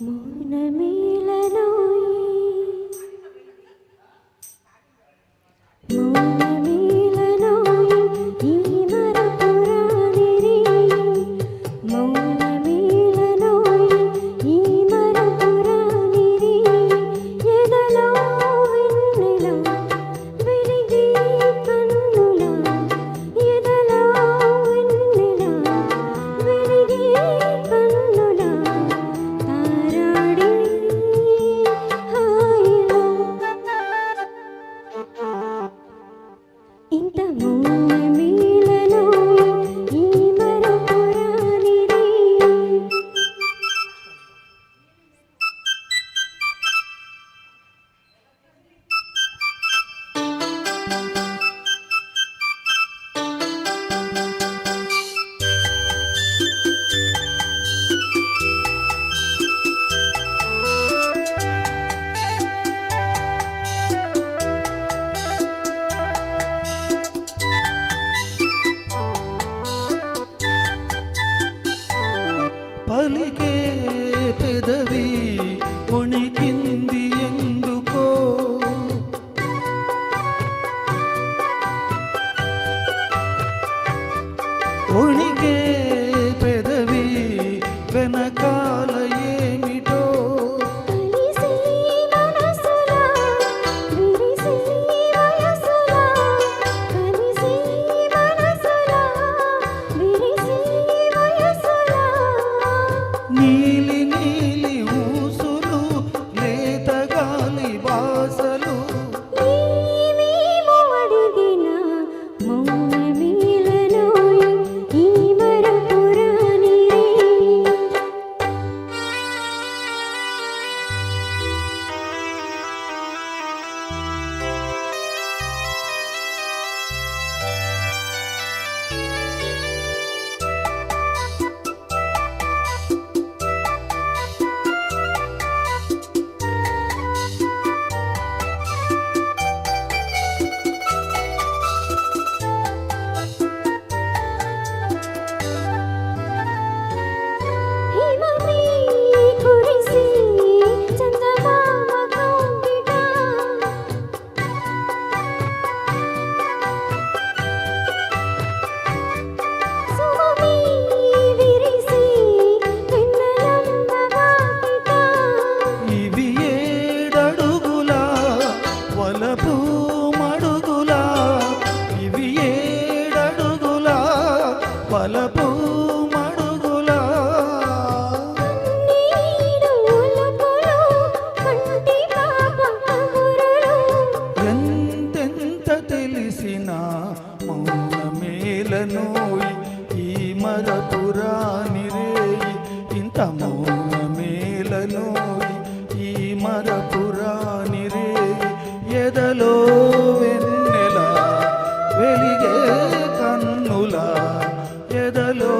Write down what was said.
Mune mile 的梦。ஒழிகே నోయి ఈ మరపురాని రేయి ఇంత మౌన మేల నోయి ఈ మరపురాని రేయి ఎదలో వెన్నెల వెలిగే కన్నుల ఎదలో